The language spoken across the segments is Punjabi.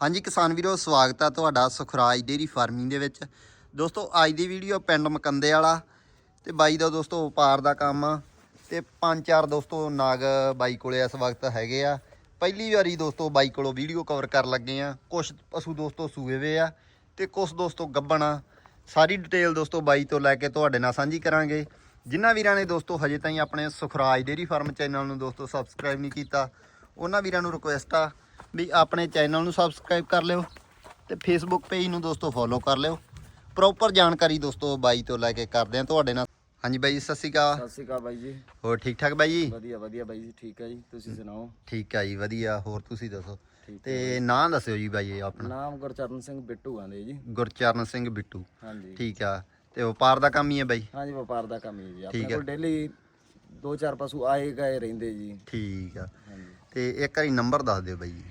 ਹਾਂਜੀ ਕਿਸਾਨ ਵੀਰੋ, ਸਵਾਗਤ ਹੈ ਤੁਹਾਡਾ ਸੁਖਰਾਜ ਡੇਰੀ ਫਾਰਮਿੰਗ ਦੇ ਵਿੱਚ। ਦੋਸਤੋ, ਅੱਜ ਦੀ ਵੀਡੀਓ ਪਿੰਡ ਮਕੰਦੇ ਵਾਲਾ ਤੇ ਬਾਈ ਦਾ ਦੋਸਤੋ ਵਪਾਰ ਦਾ ਕੰਮ ਆ ਤੇ ਪੰਜ ਚਾਰ ਦੋਸਤੋ ਨਾਗ ਬਾਈ ਕੋਲੇ ਇਸ ਵਕਤ ਹੈਗੇ ਆ। ਪਹਿਲੀ ਵਾਰੀ ਦੋਸਤੋ ਬਾਈ ਕੋਲੋਂ ਵੀਡੀਓ ਕਵਰ ਕਰਨ ਲੱਗੇ ਆ। ਕੁਝ ਪਸ਼ੂ ਦੋਸਤੋ ਸੂਏ ਵੇ ਆ ਤੇ ਕੁਝ ਦੋਸਤੋ ਗੱਬਣਾ ਸਾਰੀ ਡਿਟੇਲ ਦੋਸਤੋ ਬਾਈ ਤੋਂ ਲੈ ਕੇ ਤੁਹਾਡੇ ਨਾਲ ਸਾਂਝੀ ਕਰਾਂਗੇ। ਜਿਨ੍ਹਾਂ ਵੀਰਾਂ ਨੇ ਦੋਸਤੋ ਹਜੇ ਤਾਈਂ ਆਪਣੇ ਸੁਖਰਾਜ ਡੇਰੀ ਫਾਰਮ ਚੈਨਲ ਨੂੰ ਦੋਸਤੋ ਸਬਸਕ੍ਰਾਈਬ ਨਹੀਂ ਕੀਤਾ, ਉਹਨਾਂ ਵੀਰਾਂ ਨੂੰ ਰਿਕੁਐਸਟ ਆ ਵੀ ਆਪਣੇ ਚੈਨਲ ਨੂੰ ਸਬਸਕ੍ਰਾਈਬ ਕਰ ਲਿਓ ਤੇ ਫੇਸਬੁੱਕ ਪੇਜ ਨੂੰ ਦੋਸਤੋ ਫੋਲੋ ਕਰ ਲਿਓ। ਪ੍ਰੋਪਰ ਜਾਣਕਾਰੀ ਦੋਸਤੋ ਬਾਈ ਤੋਂ ਲੈ ਕੇ ਕਰਦੇ ਆ ਤੁਹਾਡੇ ਨਾਲ। ਹਾਂਜੀ ਬਾਈ ਜੀ, ਸਤਿ ਸ਼੍ਰੀ ਅਕਾਲ। ਸਤਿ ਸ਼੍ਰੀ ਅਕਾਲ ਬਾਈ ਜੀ। ਹੋਰ ਠੀਕ ਠਾਕ ਬਾਈ ਜੀ? ਵਧੀਆ ਵਧੀਆ ਬਾਈ ਜੀ ਠੀਕ ਹੈ ਜੀ। ਤੁਸੀਂ ਸੁਣਾਓ? ਠੀਕ ਆ ਜੀ ਵਧੀਆ। ਹੋਰ ਤੁਸੀਂ ਦੱਸੋ? ਠੀਕ ਤੇ ਨਾਂ ਦੱਸਿਓ ਜੀ ਬਾਈ ਇਹ ਆਪਣਾ। ਨਾਮ ਗੁਰਚਰਨ ਸਿੰਘ ਬਿੱਟੂ ਆਂਦੇ ਜੀ। ਗੁਰਚਰਨ ਸਿੰਘ ਬਿੱਟੂ। ਹਾਂਜੀ। ਠੀਕ ਆ। ਤੇ ਵਪਾਰ ਦਾ ਕੰਮ ਹੀ ਹੈ ਬਾਈ? ਹਾਂਜੀ ਵਪਾਰ ਦਾ ਕੰਮ ਹੀ ਜੀ। ਠੀਕ ਆਪਣੇ ਹੈ। ਕੋਲ ਡੇਲੀ ਦੋ ਚਾਰ ਪਸ਼ੂ ਆਏ ਗਏ ਰਹਿੰਦੇ ਜੀ। ਠੀਕ ਆ। ਹਾਂਜੀ। ਤੇ ਇੱਕ ਵਾਰੀ ਨੰਬਰ ਦੱਸ ਦਿਓ ਬਾਈ ਜੀ।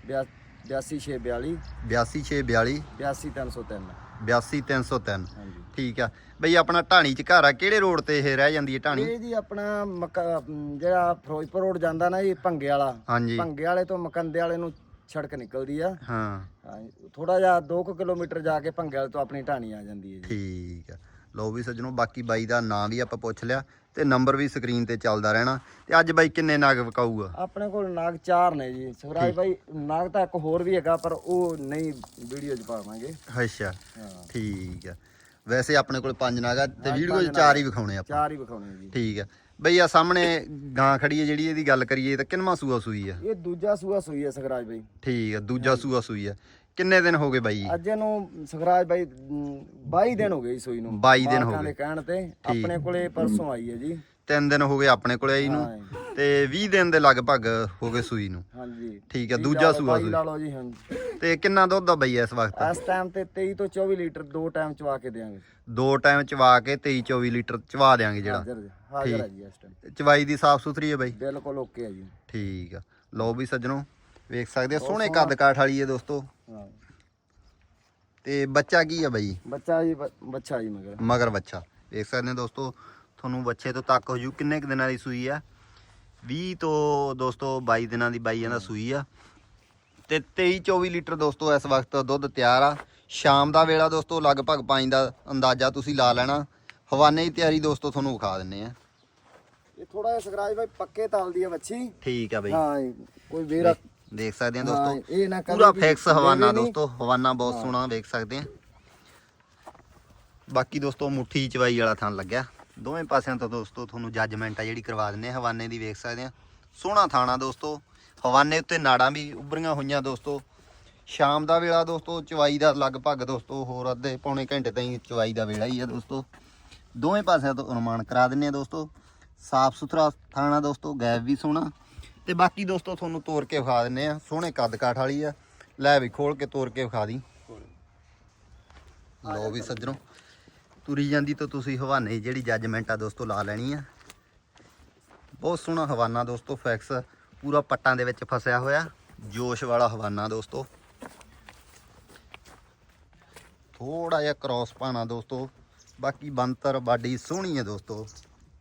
82642 82642 82303 82303 ਹਾਂਜੀ। ਠੀਕ ਆ। ਬਈ ਆਪਣਾ ਢਾਣੀ ਚ ਘਰ ਆ ਕਿਹੜੇ ਰੋਡ ਤੇ ਇਹ ਰਹਿ ਜਾਂਦੀ ਹੈ ਢਾਣੀ? ਇਹ ਜੀ ਆਪਣਾ ਜਿਹੜਾ ਫਿਰੋਜ਼ਪੁਰ ਰੋਡ ਜਾਂਦਾ ਨਾ ਜੀ ਭੰਗੇ ਵਾਲਾ। ਹਾਂਜੀ। ਭੰਗੇ ਵਾਲੇ ਤੋਂ ਮਕੰਦੇ ਵਾਲੇ ਨੂੰ ਸੜਕ ਨਿਕਲਦੀ ਆ। ਹਾਂ। ਥੋੜਾ ਜਿਹਾ 2 ਕਿਲੋਮੀਟਰ ਜਾ ਕੇ ਭੰਗੇ ਵਾਲੇ ਤੋਂ ਆਪਣੀ ਢਾਣੀ ਆ ਜਾਂਦੀ ਹੈ ਜੀ। ਠੀਕ ਆ। ਲਓ ਵੀ ਸੱਜਣੋ ਬਾਕੀ ਬਾਈ ਦਾ ਨਾਂ ਵੀ ਆਪਾਂ ਪੁੱਛ ਲਿਆ। ਤੇ ਨੰਬਰ ਵੀ ਸਕਰੀਨ ਤੇ ਚੱਲਦਾ ਰਹਿਣਾ। ਤੇ ਅੱਜ ਬਾਈ ਕਿੰਨੇ ਨਗ ਵਿਕਾਊਗਾ? ਆਪਣੇ ਕੋਲ ਨਾਗ ਚਾਰ ਨੇ ਜੀ। ਸਵਰਾਜ ਭਾਈ ਨਾਗ ਤਾਂ ਇੱਕ ਹੋਰ ਵੀ ਹੈਗਾ ਪਰ ਉਹ ਨਹੀਂ ਵੀਡੀਓ 'ਚ ਪਾਵਾਂਗੇ। ਅੱਛਾ ਠੀਕ ਆ। ਵੈਸੇ ਆਪਣੇ ਕੋਲ ਪੰਜ ਨਗ ਆ ਤੇ ਵੀਡੀਓ 'ਚ ਚਾਰ ਹੀ ਵਿਖਾਉਣੇ ਆਪਾਂ। ਚਾਰ ਹੀ ਵਿਖਾਉਣੇ ਜੀ। ਠੀਕ ਆ। ਬਈ ਆ ਸਾਹਮਣੇ ਗਾਂ ਖੜੀ ਹੈ ਜਿਹੜੀ ਇਹਦੀ ਗੱਲ ਕਰੀਏ ਤਾਂ ਕਿੰਨਵਾਂ ਸੂਆ ਸੂਈ ਆ? ਇਹ ਦੂਜਾ ਸੂਆ ਸੂਈ ਹੈ ਸਖਰਾਜ ਭਾਈ ਠੀਕ ਆ ਦੂਜਾ ਸੂਆ ਸੂਈ ਆ। ਕਿੰਨੇ ਦਿਨ ਹੋ ਗਏ ਬਾਈ? ਅੱਜ ਇਹਨੂੰ ਸਖਰਾਜ ਅਮ, 22 ਦਿਨ ਹੋ ਗਏ ਜੀ ਸੂਈ ਨੂੰ। 22 ਦਿਨ ਹੋ ਮਾਲਕਾਂ ਗਏ। ਦੇ ਕਹਿਣ ਤੇ ਆਪਣੇ ਕੋਲੇ ਪਰਸੋਂ ਆਈ ਹੈ ਜੀ। ਤਿੰਨ ਦਿਨ ਹੋ ਗਏ ਆਪਣੇ ਕੋਲੇ ਆਈ ਨੂੰ। ਹਾਂ। ਤੇ 20 ਦਿਨ ਦੇ ਲਗਭਗ ਹੋ ਗਏ ਸੂਈ ਨੂੰ। ਹਾਂਜੀ ਠੀਕ ਵੀਹ ਦੂਜਾ ਲਾ ਲਓ, ਸੂਆ ਬਾਈ ਸੂਈ। ਲਾ ਲਓ ਜੀ ਹਾਂਜੀ ਤੇ ਕਿੰਨਾ ਦੁੱਧ ਆ ਬਈ ਇਸ ਵਕਤ? ਇਸ ਟਾਈਮ ਤੇ 23 ਤੋਂ 24 ਲੀਟਰ ਦੋ ਟਾਈਮ ਚਵਾ ਕੇ ਦੇਵਾਂਗੇ ਦੋ ਟਾਈਮ ਚਵਾ ਕੇ 23 24 ਲੀਟਰ ਚਵਾ ਦੇਾਂਗੇ ਜਿਹੜਾ। ਹਾਜ਼ਰ ਜੀ, ਹਾਜ਼ਰ ਹੈ ਜੀ ਇਸ ਟਾਈਮ ਚਵਾਈ ਦੀ ਸਾਫ਼ ਸੁਥਰੀ ਹੈ ਬਾਈ? ਬਿਲਕੁਲ ਓਕੇ ਹੈ ਜੀ। ਠੀਕ ਆ। ਲਓ ਵੀ ਸੱਜਣੋ ਵੇਖ ਸਕਦੇ ਆ ਸੋਹਣੇ ਕੱਦ ਕਾਠ ਵਾਲੀ ਹੈ ਦੋਸਤੋ। ਹਾਂ। ਤੇ ਬੱਚਾ ਕੀ ਆ ਬਾਈ? ਬੱਚਾ ਜੀ ਬੱਚਾ ਜੀ ਮਗਰ। ਮਗਰ ਬੱਚਾ। ਵੇਖ ਸਕਦੇ ਆ ਦੋਸਤੋ ਤੁਹਾਨੂੰ ਬੱਚੇ ਤੋਂ ਤੱਕ ਹੋ ਜੂ ਕਿੰਨੇ ਕੁ ਦਿਨਾਂ ਦੀ ਸੂਈ ਆ? 20 ਤੋਂ ਦੋਸਤੋ 22 ਦਿਨਾਂ ਦੀ ਬਾਈ ਦਾ ਸੂਈ ਆ। ਤੇ 23 24 ਲੀਟਰ ਦੋਸਤੋ ਇਸ ਵਕਤ ਦੁੱਧ ਤਿਆਰ ਆ। ਸ਼ਾਮ ਦਾ ਵੇਲਾ ਦੋਸਤੋ ਲਗਭਗ 5 ਦਾ ਅੰਦਾਜ਼ਾ ਤੁਸੀਂ ਲਾ ਲੈਣਾ। ਹਵਾਨੇ ਦੀ ਤਿਆਰੀ ਦੋਸਤੋ ਤੁਹਾਨੂੰ ਵਿਖਾ ਦਿੰਨੇ ਆ। ਇਹ ਥੋੜਾ ਜਿਹਾ ਸਕਰਾਜ ਭਾਈ ਪੱਕੇ ਤਾਲਦੀ ਹੈ ਬੱਚੀ ਠੀਕ ਆ ਬਈ। ਹਾਂ ਕੋਈ ਵੀਰ ਦੇਖ ਸਕਦੇ ਆ ਦੋਸਤੋ। ਇਹ ਨਾ ਕਦੇ ਪੂਰਾ ਫਿਕਸ ਹਵਾਨਾ। ਦੋਸਤੋ ਹਵਾਨਾ ਬਹੁਤ ਸੋਹਣਾ ਵੇਖ ਸਕਦੇ ਆ ਬਾਕੀ ਦੋਸਤੋ ਮੁੱਠੀ ਚਵਾਈ ਵਾਲਾ ਥਣ ਲੱਗਿਆ। ਦੋਵੇਂ ਪਾਸਿਆਂ ਤੋਂ ਦੋਸਤੋ ਤੁਹਾਨੂੰ ਜੱਜਮੈਂਟ ਆ ਜਿਹੜੀ ਕਰਵਾ ਦਿੰਨੇ ਹਵਾਨੇ ਦੀ ਵੇਖ ਸਕਦੇ ਆ ਸੋਹਣਾ ਥਾਣਾ ਦੋਸਤੋ। ਹਵਾਨੇ ਉੱਤੇ ਨਾੜਾਂ ਵੀ ਉੱਭਰੀਆਂ ਹੋਈਆਂ ਦੋਸਤੋ। ਸ਼ਾਮ ਦਾ ਵੇਲਾ ਦੋਸਤੋ ਚਵਾਈ ਦਾ ਲਗਭਗ ਦੋਸਤੋ ਹੋਰ ਅੱਧੇ ਪੌਣੇ ਘੰਟੇ ਤਾਈਂ ਚਵਾਈ ਦਾ ਵੇਲਾ ਹੀ ਆ ਦੋਸਤੋ। ਦੋਵੇਂ ਪਾਸਿਆਂ ਤੋਂ ਅਨੁਮਾਨ ਕਰਾ ਦਿੰਨੇ ਆ ਦੋਸਤੋ। ਸਾਫ਼ ਸੁਥਰਾ ਥਾਣਾ ਦੋਸਤੋ ਗੈਪ ਵੀ ਸੋਹਣਾ। ਤੇ ਬਾਕੀ ਦੋਸਤੋ ਤੁਹਾਨੂੰ ਤੋੜ ਕੇ ਵਿਖਾ ਦਿੰਨੇ ਆ ਸੋਹਣੇ ਕੱਦ ਕਾਠ ਵਾਲੀ ਆ। ਲੈ ਵੀ ਖੋਲ ਕੇ ਤੋੜ ਕੇ ਵਿਖਾ ਦੀ। ਲੋ ਵੀ ਸੱਜਣੋ, ਤੁਰੀ ਜਾਂਦੀ ਤਾਂ ਤੁਸੀਂ ਹਵਾਨੇ ਜਿਹੜੀ ਜੱਜਮੈਂਟ ਆ ਦੋਸਤੋ ਲਾ ਲੈਣੀ ਆ। ਬਹੁਤ ਸੋਹਣਾ ਹਵਾਨਾ ਦੋਸਤੋ ਫੈਕਸ ਪੂਰਾ ਪੱਟਾਂ ਦੇ ਵਿੱਚ ਫਸਿਆ ਹੋਇਆ। ਜੋਸ਼ ਵਾਲਾ ਹਵਾਨਾ ਦੋਸਤੋ। ਥੋੜਾ ਜਿਹਾ ਕ੍ਰਾਸ ਪਾਣਾ ਦੋਸਤੋ। ਬਾਕੀ ਬੰਤਰ ਬਾਡੀ ਸੋਹਣੀ ਹੈ ਦੋਸਤੋ।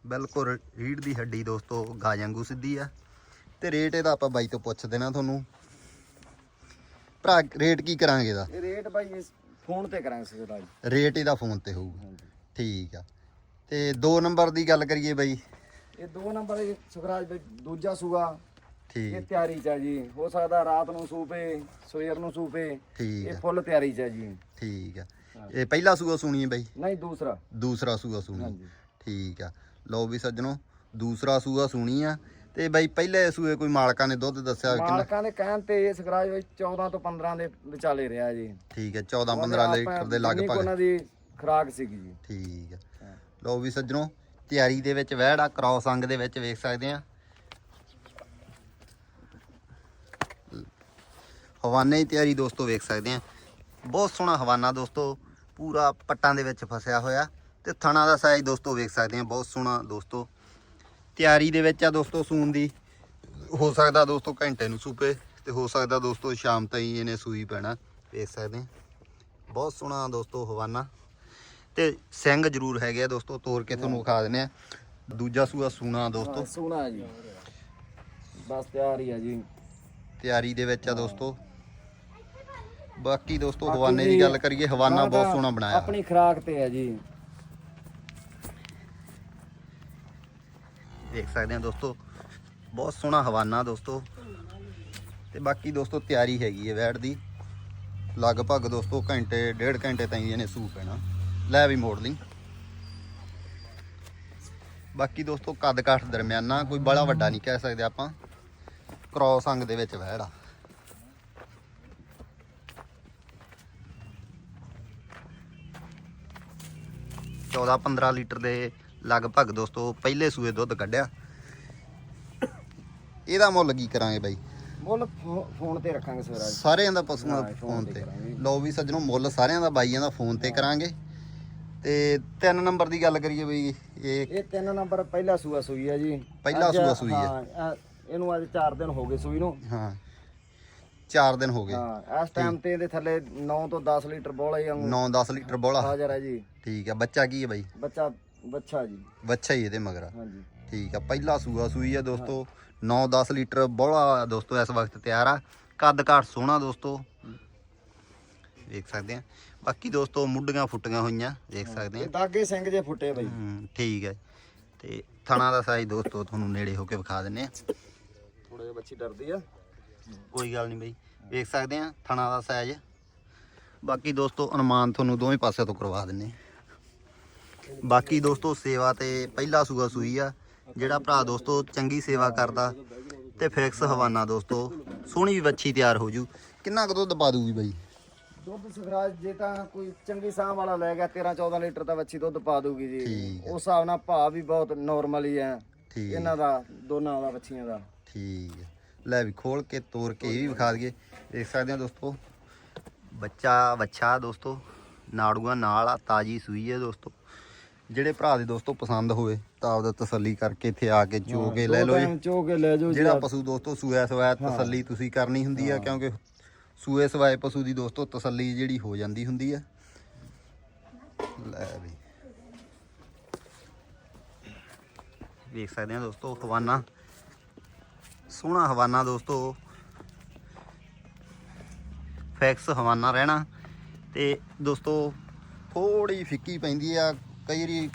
ਬਿਲਕੁਲ ਰੀੜ ਦੀ ਹੱਡੀ ਦੋਸਤੋ ਗਾਜੰਗੂ ਸਿੱਧੀ ਆ। ਤੇ ਰੇਟ ਇਹਦਾ ਆਪਾਂ ਬਾਈ ਤੋਂ ਪੁੱਛ ਦੇਣਾ ਤੁਹਾਨੂੰ। ਭਰਾ ਰੇਟ ਕੀ ਕਰਾਂਗੇ ਇਹਦਾ? ਇਹ ਰੇਟ ਇਸ ਫੋਨ ਤੇ ਕਰਾਂਗੇ ਸਕਰਾਜ ਰੇਟ ਇਹਦਾ ਫੋਨ ਤੇ ਹੋਊਗਾ। ਠੀਕ ਆ। ਤੇ 2 ਨੰਬਰ ਦੀ ਗੱਲ ਕਰੀਏ ਬਾਈ। ਇਹ ਦੋ ਨੰਬਰ ਇਹ ਸੁਖਰਾਜ ਭਾਈ ਦੂਜਾ ਸੂਆ। ਇਹ ਠੀਕ ਤਿਆਰੀ ਚ ਹੈ ਜੀ। ਹੋ ਸਕਦਾ ਰਾਤ ਨੂੰ ਸੂਪੇ ਸਵੇਰ ਨੂੰ ਸੂਪੇ। ਠੀਕ ਇਹ ਆ। ਫੁੱਲ ਤਿਆਰੀ ਚ ਹੈ ਜੀ। ਠੀਕ ਆ। ਇਹ ਪਹਿਲਾ ਸੂਆ ਸੁਣੀ ਬਾਈ? ਨਹੀਂ ਦੂਸਰਾ। ਦੂਸਰਾ ਸੂਆ ਸੁਣੀ। ਠੀਕ ਆ। ਲਓ ਵੀ ਸੱਜਣੋ ਦੂਸਰਾ ਸੂਆ ਸੁਣੀ ਆ। ਤੇ ਬਾਈ ਪਹਿਲੇ ਸੂਏ ਕੋਈ ਮਾਲਕਾਂ ਨੇ ਦੁੱਧ ਦੱਸਿਆ ਕਿੰਨਾ? ਮਾਲਕਾਂ ਦੇ ਕਹਿਣ ਤੇ ਸਕਰਾਜ ਵਿੱਚ 14 ਤੋਂ 15 ਦੇ ਵਿਚਾਲੇ ਰਿਹਾ ਜੀ। ਠੀਕ ਹੈ 14 15 ਲੀਟਰ ਦੇ ਲਗਭਗ। ਉਹਨਾਂ ਦੀ ਖੁਰਾਕ ਸੀਗੀ ਜੀ। ਠੀਕ ਹਾਂ। ਲਓ ਵੀ ਸੱਜਣੋ ਤਿਆਰੀ ਦੇ ਵਿੱਚ ਵਹਿੜ ਕ੍ਰਾਸ ਅੰਗ ਦੇ ਵਿੱਚ ਵੇਖ ਸਕਦੇ ਆ ਹਵਾਨੇ ਦੀ ਤਿਆਰੀ ਦੋਸਤੋ ਵੇਖ ਸਕਦੇ ਆ ਬਹੁਤ ਸੋਹਣਾ ਹਵਾਨਾ ਦੋਸਤੋ ਪੂਰਾ ਪੱਟਾਂ ਦੇ ਵਿੱਚ ਫਸਿਆ ਹੋਇਆ। ਤੇ ਥਣਾ ਦਾ ਸਾਈਜ਼ ਦੋਸਤੋ ਵੇਖ ਸਕਦੇ ਆ ਬਹੁਤ ਸੋਹਣਾ ਦੋਸਤੋ। ਤਿਆਰੀ ਦੇ ਵਿੱਚ ਆ ਦੋਸਤੋ ਸੂਣ ਦੀ। ਹੋ ਸਕਦਾ ਦੋਸਤੋ ਘੰਟੇ ਨੂੰ ਸੂਪੇ ਤੇ ਹੋ ਸਕਦਾ ਦੋਸਤੋ ਸ਼ਾਮ ਤਾਈਂ ਇਹਨੇ ਸੂਈ ਪੈਣਾ ਵੇਖ ਸਕਦੇ ਆ ਬਹੁਤ ਸੋਹਣਾ ਦੋਸਤੋ ਹਵਾਨਾ। ਤੇ ਸਿੰਘ ਜ਼ਰੂਰ ਹੈਗੇ ਆ ਦੋਸਤੋ ਤੋੜ ਕੇ ਤੁਹਾਨੂੰ ਵਿਖਾ ਦਿੰਨੇ ਆ ਦੂਜਾ ਸੂਆ ਸੂਣਾ ਦੋਸਤੋ। ਸੋਹਣਾ ਜੀ। ਬਸ ਤਿਆਰ ਹੀ ਹੈ ਜੀ। ਤਿਆਰੀ ਦੇ ਵਿੱਚ ਆ ਦੋਸਤੋ। ਬਾਕੀ ਦੋਸਤੋ ਹਵਾਨੇ ਦੀ ਗੱਲ ਕਰੀਏ ਹਵਾਨਾ ਬਹੁਤ ਸੋਹਣਾ ਬਣਾਇਆ। ਆਪਣੀ ਖਰਾਕ ਤੇ ਹੈ ਜੀ। ਦੇਖ ਸਕਦੇ ਆ ਦੋਸਤੋ। ਬਹੁਤ ਸੋਹਣਾ ਹਵਾਨਾ ਦੋਸਤੋ। ਤੇ ਬਾਕੀ ਦੋਸਤੋ ਤਿਆਰੀ ਹੈਗੀ ਹੈ ਵੈੜ ਦੀ। ਲਗਭਗ ਦੋਸਤੋ ਘੰਟੇ, ਡੇਢ ਘੰਟੇ ਤਾਈਂ ਇਹਨੇ ਸੂ ਪੈਣਾ ਲੈ ਵੀ ਮੋੜ ਲਈ। ਬਾਕੀ ਦੋਸਤੋ ਕੱਦ ਕਾਠ ਦਰਮਿਆਨਾ ਕੋਈ ਬੜਾ ਵੱਡਾ ਨਹੀਂ ਕਹਿ ਸਕਦੇ ਆਪਾਂ। ਕ੍ਰੋਸ ਅੰਗ ਦੇ ਵਿੱਚ ਵੈੜ ਆ। ਚੌਦਾਂ 15 ਲੀਟਰ ਦੇ ਲਗਭਗ ਦੋਸਤੋ ਪਹਿਲੇ ਸੂਏ ਦੁੱਧ ਕੱਢਿਆ। ਇਹਦਾ ਮੁੱਲ ਕੀ ਕਰਾਂਗੇ ਬਾਈ? ਮੁੱਲ ਫੋਨ ਤੇ ਰੱਖਾਂਗੇ ਸਵੇਰਾ। ਸਾਰਿਆਂ ਦਾ ਪਸ਼ੂਆਂ ਦਾ ਫੋਨ ਤੇ। ਲਓ ਵੀ ਸੱਜਣੋ ਮੁੱਲ ਸਾਰਿਆਂ ਦਾ ਬਾਈਆਂ ਦਾ ਫੋਨ ਤੇ ਕਰਾਂਗੇ। ਤੇ ਤਿੰਨ ਨੰਬਰ ਦੀ ਗੱਲ ਕਰੀਏ ਬਈ ਇਹ ਇਹ ਤਿੰਨ ਨੰਬਰ ਪਹਿਲਾ ਸੂਆ ਸੂਈ ਹੈ ਜੀ। ਪਹਿਲਾ ਸੂਆ ਸੂਈ ਹੈ। ਇਹਨੂੰ ਅੱਜ 4 ਦਿਨ ਹੋ ਗਏ ਸੂਈ ਨੂੰ। ਹਾਂ 4 ਦਿਨ ਹੋ ਗਏ। ਹਾਂ ਇਸ ਟਾਈਮ ਤੇ ਇਹਦੇ ਥੱਲੇ 9 ਤੋਂ 10 ਲੀਟਰ ਬੋਲਾ ਹੀ 9-10 ਲੀਟਰ ਬੋਲਾ ਹਾਜ਼ਰ ਹੈ ਜੀ। ਠੀਕ ਹੈ ਬੱਚਾ ਕੀ ਹੈ ਬਾਈ? ਬੱਚਾ ਬੱਚਾ ਜੀ। ਬੱਚਾ ਹੀ ਇਹਦੇ ਮਗਰ। ਆ। ਹਾਂਜੀ। ਠੀਕ ਆ ਪਹਿਲਾ ਸੂਆ ਸੂਈ ਆ ਦੋਸਤੋ। 9-10 ਲੀਟਰ ਬੋਲਾ ਦੋਸਤੋ ਇਸ ਵਕਤ ਤਿਆਰ ਆ। ਕੱਦ ਕਾਠ ਸੋਹਣਾ ਦੋਸਤੋ। ਵੇਖ ਸਕਦੇ ਆ। ਬਾਕੀ ਦੋਸਤੋ ਮੁੱਢੀਆਂ ਫੁੱਟੀਆਂ ਹੋਈਆਂ ਦੇਖ ਸਕਦੇ ਆ। ਇਹ ਦਾਗੇ ਸਿੰਘ ਜੇ ਫੁੱਟੇ ਬਈ। ਹਮ, ਠੀਕ ਹੈ ਤੇ ਥਣਾ ਦਾ ਸਾਈਜ਼ ਦੋਸਤੋ ਤੁਹਾਨੂੰ ਨੇੜੇ ਹੋ ਕੇ ਵਿਖਾ ਦਿੰਨੇ ਆ। ਥੋੜਾ ਜਿਹਾ ਬੱਚੀ ਡਰਦੀ ਆ। ਕੋਈ ਗੱਲ ਨਹੀਂ ਬਈ। ਵੇਖ ਸਕਦੇ ਆ ਥਣਾ ਦਾ ਸਾਈਜ਼ ਬਾਕੀ ਦੋਸਤੋ ਅਨੁਮਾਨ ਤੁਹਾਨੂੰ ਦੋਵੇਂ ਪਾਸੇ ਤੋਂ ਕਰਵਾ ਦਿੰਨੇ ਬਾਕੀ ਦੋਸਤੋ ਸੇਵਾ ਤੇ ਪਹਿਲਾ ਸੂਆ ਸੂਈ ਆ ਜਿਹੜਾ ਭਰਾ ਦੋਸਤੋ ਚੰਗੀ ਸੇਵਾ ਕਰਦਾ ਤੇ ਫਿਕਸ ਹਵਾਨਾ ਦੋਸਤੋ ਸੋਹਣੀ ਵੀ ਵੱਛੀ ਤਿਆਰ ਹੋ ਜੂ। ਕਿੰਨਾ ਕੁ ਦੁੱਧ ਪਾ ਦੂਗੀ ਬਾਈ? ਦੁੱਧ ਸਖਰਾਜ ਜੇ ਤਾਂ ਕੋਈ ਚੰਗੀ ਸਾਹ ਵਾਲਾ ਲੈ ਗਿਆ 13 14 ਲੀਟਰ ਤਾਂ ਬੱਚੀ ਦੁੱਧ ਪਾ ਦੂਗੀ ਜੀ। ਹੈ। ਉਸ ਹਿਸਾਬ ਨਾਲ ਭਾਅ ਵੀ ਬਹੁਤ ਨਾਰਮਲ ਹੀ ਹੈ ਇਹਨਾਂ ਦਾ ਦੋਨਾਂ ਦਾ ਬੱਚੀਆਂ ਦਾ। ਠੀਕ ਹੈ ਲੈ ਵੀ ਖੋਲ ਕੇ ਤੋੜ ਕੇ ਇਹ ਵੀ ਵਿਖਾ ਦਈਏ। ਦੇਖ ਸਕਦੇ ਆ ਦੋਸਤੋ ਬੱਚਾ ਵੱਛਾ ਦੋਸਤੋ ਨਾੜੂਆਂ ਨਾਲ ਆ ਤਾਜੀ ਸੂਈ ਹੈ ਦੋਸਤੋ। ਜਿਹੜੇ ਭਰਾ ਦੇ ਦੋਸਤੋ ਪਸੰਦ ਹੋਵੇ ਤਾਂ ਆਪਦਾ ਤਸੱਲੀ ਕਰਕੇ ਇੱਥੇ ਆ ਕੇ ਚੋ ਕੇ ਲੈ ਲਓ ਜੀ। ਟਾਈਮ ਚੋ ਕੇ ਲੈ ਜਾਓ ਜੀ ਜਿਹੜਾ ਪਸ਼ੂ ਦੋਸਤੋ ਸੂਆ ਸਵਾਇਆ ਤਸੱਲੀ ਤੁਸੀਂ ਕਰਨੀ ਹੁੰਦੀ ਆ ਕਿਉਂਕਿ ਸੂਏ ਸਵਾਏ ਪਸ਼ੂ ਦੀ ਦੋਸਤੋ ਤਸੱਲੀ ਜਿਹੜੀ ਹੋ ਜਾਂਦੀ ਹੁੰਦੀ ਆ। ਲੈ ਵੀ। ਵੇਖ ਸਕਦੇ ਆ ਦੋਸਤੋ ਹਵਾਨਾ। ਸੋਹਣਾ ਹਵਾਨਾ ਦੋਸਤੋ। ਫੈਕਸ ਹਵਾਨਾ ਰਹਿਣਾ। ਤੇ ਦੋਸਤੋ ਥੋੜੀ ਫਿੱਕੀ ਪੈਂਦੀ ਆ ਕਈ ਵਾਰੀ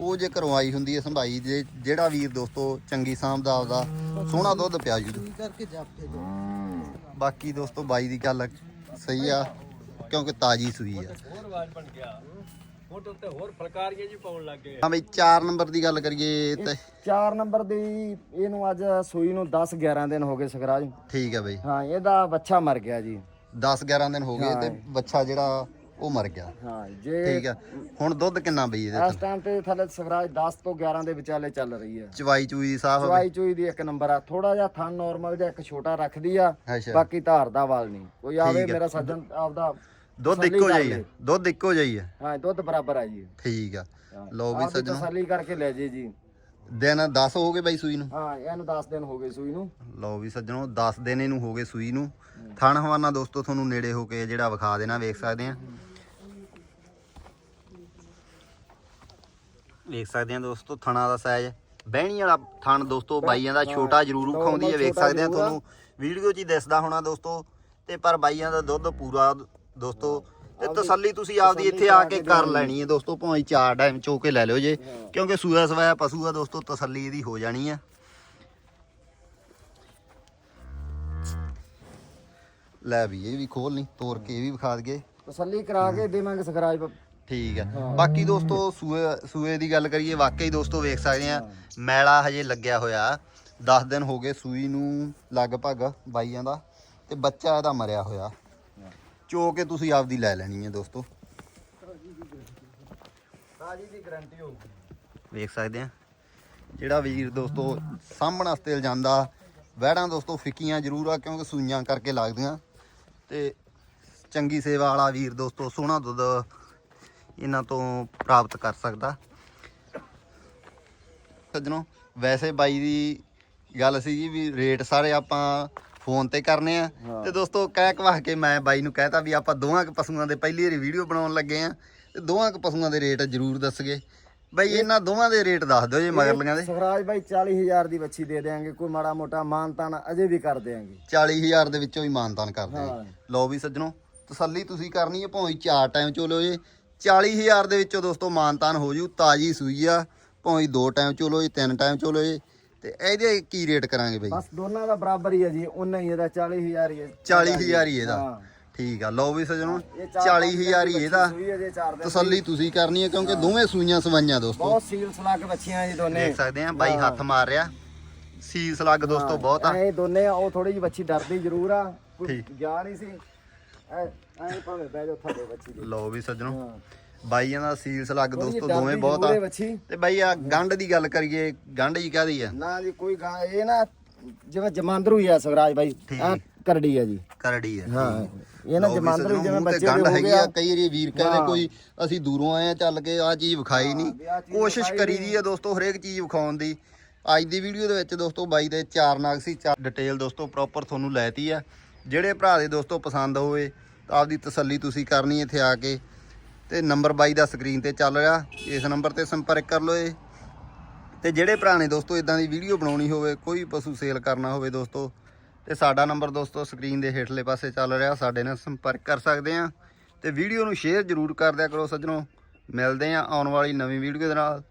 ਉਹ ਜੇ ਘਰੋਂ ਆਈ ਹੁੰਦੀ ਹੈ ਸੰਭਾਈ ਜੇ ਜਿਹੜਾ ਵੀਰ ਦੋਸਤੋ ਚੰਗੀ ਸਾਂਭਦਾ ਆਪਦਾ ਸੋਹਣਾ ਦੁੱਧ ਪਿਆ ਜੂ। ਕਰਕੇ ਬਾਕੀ ਦੋਸਤੋ ਬਾਈ ਦੀ ਗੱਲ ਸਹੀ ਆ ਕਿਉਂਕਿ ਤਾਜੀ ਸੂਈ ਆ। ਹੋਰ ਆਵਾਜ਼ ਬਣ ਗਿਆ। ਫੋਟੋ ਤੇ ਹੋਰ ਫਲਕਾਰੀਆਂ ਜੀ ਪਾਉਣ ਲੱਗ ਗਏ। ਹਾਂ ਬਈ 4 ਨੰਬਰ ਦੀ ਗੱਲ ਕਰੀਏ ਤੇ। 4 ਨੰਬਰ ਦੀ ਇਹਨੂੰ ਅੱਜ ਸੂਈ ਨੂੰ 10 11 ਦਿਨ ਹੋ ਗਏ ਸਖਰਾਜ। ਠੀਕ ਆ ਬਈ। ਹਾਂ ਇਹਦਾ ਬੱਚਾ ਮਰ ਗਿਆ ਜੀ। 10 11 ਦਿਨ ਹੋ ਗਏ ਤੇ ਬੱਚਾ ਜਿਹੜਾ ਉਹ ਮਰ ਗਿਆ। ਹਾਂ ਜੇ ਠੀਕ ਆ। ਹੁਣ ਦੁੱਧ ਕਿੰਨਾ ਬਈ ਇਹਦੇ ਇਸ ਟਾਈਮ ਤੇ ਥੱਲੇ ਸਖਰਾਜ 10 ਤੋਂ 11 ਦੇ ਵਿਚਾਲੇ ਚੱਲ ਰਹੀ ਹੈ ਚਵਾਈ ਚੂਈ ਦੀ ਸਾਫ਼ ਚਵਾਈ ਚੂਈ ਦੀ ਇੱਕ ਨੰਬਰ ਆ। ਥੋੜਾ ਜਿਹਾ ਥਣ ਨਾਰਮਲ ਜਿਹਾ ਇੱਕ ਛੋਟਾ ਰੱਖਦੀ ਆ ਬਾਕੀ ਧਾਰ ਦਾ ਵਾਲ ਨਹੀਂ। ਕੋਈ ਆਵੇ। ਮੇਰਾ ਸੱਜਣ ਆਪਦਾ ਦੁੱਧ ਇੱਕੋ ਜਿਹਾ ਹੀ ਆ। ਦੁੱਧ ਇੱਕੋ ਜਿਹਾ ਹੀ ਆ। ਹਾਂ ਦੁੱਧ ਬਰਾਬਰ ਆ ਜੀ। ਠੀਕ ਆ। ਲਓ ਵੀ ਸੱਜਣੋ। ਤਸੱਲੀ ਕਰਕੇ ਲੈ ਜੇ ਜੀ। ਦਿਨ 10 ਹੋ ਗਏ ਬਾਈ ਸੂਈ ਨੂੰ? ਹਾਂ ਇਹਨੂੰ 10 ਦਿਨ ਹੋ ਗਏ ਸੂਈ ਨੂੰ। ਲਓ ਵੀ ਸੱਜਣੋ 10 ਦਿਨ ਇਹਨੂੰ ਹੋ ਗਏ ਸੂਈ ਨੂੰ। ਥਣ ਹਵਾਨਾ ਦੋਸਤੋ ਤੁਹਾਨੂੰ ਨੇੜੇ ਹੋ ਕੇ ਜਿਹੜਾ ਵਿਖਾ ਦੇਣਾ ਵੇਖ ਸਕਦੇ ਆ। ਵੇਖ ਸਕਦੇ ਆ ਦੋਸਤੋ ਥਣਾ ਦਾ ਸਾਈਜ਼ ਬਹਿਣੀ ਵਾਲਾ ਥਣ ਦੋਸਤੋ ਬਾਈਆਂ ਦਾ ਛੋਟਾ ਜ਼ਰੂਰ ਉਖਾਉਂਦੀ ਹੈ ਵੇਖ ਸਕਦੇ ਆ। ਤੁਹਾਨੂੰ। ਵੀਡੀਓ 'ਚ ਹੀ ਦਿਸਦਾ ਹੋਣਾ ਦੋਸਤੋ ਤੇ ਪਰ ਬਾਈਆਂ ਦਾ ਦੁੱਧ ਪੂਰਾ ਦੋਸਤੋ ਤੇ ਤਸੱਲੀ ਤੁਸੀਂ ਆਪਦੀ ਇੱਥੇ ਆ ਕੇ ਕਰ ਲੈਣੀ ਹੈ ਦੋਸਤੋ ਭਾਵੇਂ ਚਾਰ ਟਾਈਮ ਚੋ ਕੇ ਲੈ ਲਿਓ ਜੇ। ਕਿਉਂਕਿ ਸੂਆ ਸਵਾਇਆ ਪਸ਼ੂ ਆ ਦੋਸਤੋ ਤਸੱਲੀ ਇਹਦੀ ਹੋ ਜਾਣੀ ਆ। ਲੈ ਵੀ ਇਹ ਵੀ ਖੋਲ ਨਹੀਂ ਤੋੜ ਕੇ ਇਹ ਵੀ ਵਿਖਾ ਦਈਏ। ਤਸੱਲੀ ਕਰਾ ਕੇ ਦੇਵਾਂਗੇ ਸਖਰਾਜ ਠੀਕ ਹੈ। ਬਾਕੀ ਦੋਸਤੋ ਸੂਏ ਸੂਏ ਦੀ ਗੱਲ ਕਰੀਏ ਵਾਕਈ ਦੋਸਤੋ ਵੇਖ ਸਕਦੇ ਆ ਮੈਲਾ ਹਜੇ ਲੱਗਿਆ ਹੋਇਆ। 10 ਦਿਨ ਹੋ ਗਏ ਸੂਈ ਨੂੰ ਲਗਭਗ ਬਾਈਆਂ ਦਾ ਤੇ ਬੱਚਾ ਇਹਦਾ ਮਰਿਆ ਹੋਇਆ। ਚੋ ਕੇ ਤੁਸੀਂ ਆਪਦੀ ਲੈ ਲੈਣੀ ਹੈ ਦੋਸਤੋ। ਤਾਜੀ ਦੀ ਗਾਰੰਟੀ ਹੋਊਗੀ। ਵੇਖ ਸਕਦੇ ਆ ਜਿਹੜਾ ਵੀਰ ਦੋਸਤੋ ਸਾਹਮਣ ਵਾਸਤੇ ਜਾਂਦਾ ਵਹਿੜਾਂ ਦੋਸਤੋ ਫਿੱਕੀਆਂ ਜ਼ਰੂਰ ਆ ਕਿਉਂਕਿ ਸੂਈਆਂ ਕਰਕੇ ਲੱਗਦੀਆਂ। ਤੇ ਚੰਗੀ ਸੇਵਾ ਵਾਲਾ ਵੀਰ ਦੋਸਤੋ ਸੋਹਣਾ ਦੁੱਧ ਇਹਨਾਂ ਤੋਂ ਪ੍ਰਾਪਤ ਕਰ ਸਕਦਾ। ਸੱਜਣੋ ਵੈਸੇ ਬਾਈ ਦੀ ਗੱਲ ਸੀਗੀ ਵੀ ਰੇਟ ਸਾਰੇ ਆਪਾਂ ਫੋਨ ਤੇ ਕਰਨੇ ਆ। ਤੇ ਦੋਸਤੋ ਕਹਿ ਕਵਾ ਕੇ ਮੈਂ ਬਾਈ ਨੂੰ ਕਹਿਤਾ ਵੀ ਆਪਾਂ ਦੋਵਾਂ ਕੁ ਪਸ਼ੂਆਂ ਦੇ ਪਹਿਲੀ ਵਾਰੀ ਵੀਡੀਓ ਬਣਾਉਣ ਲੱਗੇ ਆ। ਤੇ ਦੋਵਾਂ ਕੁ ਪਸ਼ੂਆਂ ਦੇ ਰੇਟ ਜ਼ਰੂਰ ਦੱਸਗੇ। ਬਾਈ ਇਹਨਾਂ ਦੋਵਾਂ ਦੇ ਰੇਟ ਦੱਸ ਦਿਓ ਜੇ ਮਗਰਲੀਆਂ ਦੇ। ਸਖਰਾਜ ਭਾਈ 40000 ਦੀ ਬੱਚੀ ਦੇ ਦੇਾਂਗੇ ਕੋਈ ਮਾੜਾ ਮੋਟਾ ਮਾਨਤਾਨ ਅਜੇ ਵੀ ਕਰ ਦੇਾਂਗੇ 40000 ਦੇ ਵਿੱਚੋਂ ਹੀ ਮਾਨਤਾਨ ਕਰਦੇ ਹਾਂ। ਲਓ ਵੀ ਸੱਜਣੋ ਤਸੱਲੀ ਤੁਸੀਂ ਕਰਨੀ ਹੈ ਭਾਵੇਂ ਚਾਰ ਟਾਈਮ ਚੋਲੋ ਜੇ 40000 ਦੇ ਵਿੱਚੋਂ ਦੋਸਤੋ ਮਾਨਤਾਨ ਹੋ ਜੂ ਤਾਜੀ ਸੂਈ ਆ। ਭਾਵੇਂ ਦੋ ਟਾਈਮ ਚੋਲੋ ਜੇ ਤਿੰਨ ਟਾਈਮ ਚੋਲੋ ਜੇ ਤੇ ਇਹਦੇ ਕੀ ਰੇਟ ਕਰਾਂਗੇ ਬਈ? ਬਸ ਦੋਨਾਂ ਦਾ ਬਰਾਬਰ ਹੀ ਹੈ ਜੀ ਉਹਨਾਂ ਹੀ ਇਹਦਾ 40000 ਹੀ ਹੈ। 40000 ਹੀ ਇਹਦਾ। ਹਾਂ। ਠੀਕ ਆ ਲਓ ਵੀ ਸਜਣੋ ਇਹ ਚਾਰ 40000 ਹੀ ਇਹਦਾ। ਸੂਈ ਹੈ ਜੀ ਚਾਰ ਦਿਨ ਤਸੱਲੀ ਤੁਸੀਂ ਕਰਨੀ ਹੈ ਕਿਉਂਕਿ ਦੋਵੇਂ ਸੂਈਆਂ ਸਵਾਈਆਂ ਦੋਸਤੋ। ਬਹੁਤ ਸੀਲ ਸਲਾਕ ਬੱਚੀਆਂ ਜੀ ਦੋਨੇ। ਦੇਖ ਸਕਦੇ ਆ ਬਾਈ ਹੱਥ ਮਾਰ ਰਿਹਾ। ਸੀਸ ਲੱਗ ਦੋਸਤੋ ਬਹੁਤ ਆ। ਐ ਦੋਨੇ ਆ ਉਹ ਥੋੜੀ ਜਿਹੀ ਬੱਚੀ ਡਰਦੀ ਜ਼ਰੂਰ ਆ। ਕੋਈ ਠੀਕ। ਗਿਆ ਨਹੀਂ ਸੀ। ਐ ਐ ਭਾਵੇਂ ਬਹਿ ਜਾਓ ਥੱਲੇ ਬੱਚੀ ਦੇ ਲਓ ਵੀ ਸਜਣੋ। ਹਾਂ। ਬਾਈਆਂ ਦਾ ਸੀਸ ਲੱਗ ਦੋਸਤੋ ਦੋਵੇਂ ਬਹੁਤ ਆ। ਤੇ ਬਾਈ ਆ ਗੰਢ ਦੀ ਗੱਲ ਕਰੀਏ ਗੰਢ ਜੀ ਕਾਦੀ ਆ? ਨਾ ਜੀ ਕੋਈ ਗਾਂ ਇਹ ਨਾ ਜਿਵੇਂ ਜਮਾਂਦਰੂ ਹੀ ਆ ਸਵਰਾਜ ਬਾਈ। ਆ ਕਰੜੀ ਆ ਜੀ। ਕਰੜੀ ਆ ਹਾਂ ਇਹ ਨਾ ਜਮਾਂਦਰੂ ਜਿਵੇਂ ਬੱਚੇ ਦੇ ਹੋ ਹੈਗੀ ਗਿਆ। ਆ ਕਈ ਵਾਰੀ ਵੀਰ ਕਹਿੰਦੇ। ਕੋਈ ਅਸੀਂ ਦੂਰੋਂ ਆਏ ਆ ਚੱਲ ਕੇ ਆ ਚੀਜ਼ ਵਿਖਾਈ ਨਹੀਂ ਕੋਸ਼ਿਸ਼ ਕਰੀਦੀ ਆ ਦੋਸਤੋ ਹਰੇਕ ਚੀਜ਼ ਵਿਖਾਉਣ ਦੀ। ਅੱਜ ਦੀ ਵੀਡੀਓ ਦੇ ਵਿੱਚ ਦੋਸਤੋ ਬਾਈ ਦੇ ਚਾਰ ਨਾਗ ਸੀ ਚਾਰ ਡਿਟੇਲ ਦੋਸਤੋ ਪ੍ਰੋਪਰ ਤੁਹਾਨੂੰ ਲੈਤੀ ਆ। ਜਿਹੜੇ ਭਰਾ ਦੇ ਦੋਸਤੋ ਪਸੰਦ ਹੋਵੇ ਆਪਦੀ ਤਸੱਲੀ ਤੁਸੀਂ ਕਰਨੀ ਇੱਥੇ ਆ ਕੇ। ਤੇ ਨੰਬਰ ਬਾਈ ਦਾ ਸਕਰੀਨ ਤੇ ਚੱਲ ਰਿਹਾ। ਇਸ ਨੰਬਰ ਤੇ ਸੰਪਰਕ ਕਰ ਲਓ ਇਹ। ਤੇ ਜਿਹੜੇ ਭਰਾ ਦੋਸਤੋ ਇਦਾਂ ਦੀ ਵੀਡੀਓ ਬਣਾਉਣੀ ਹੋਵੇ, ਕੋਈ ਪਸ਼ੂ ਸੇਲ ਕਰਨਾ ਹੋਵੇ ਦੋਸਤੋ, ਤੇ ਸਾਡਾ ਨੰਬਰ ਦੋਸਤੋ ਸਕਰੀਨ ਦੇ ਹੇਠਲੇ ਪਾਸੇ ਚੱਲ ਰਿਹਾ, ਸਾਡੇ ਨਾਲ ਸੰਪਰਕ ਕਰ ਸਕਦੇ ਆ ਤੇ ਵੀਡੀਓ ਨੂੰ ਸ਼ੇਅਰ ਜ਼ਰੂਰ ਕਰ ਦਿਆ ਕਰੋ ਸੱਜਣੋ। ਮਿਲਦੇ ਆ ਆਉਣ ਵਾਲੀ ਨਵੀਂ ਵੀਡੀਓ ਦੇ ਨਾਲ।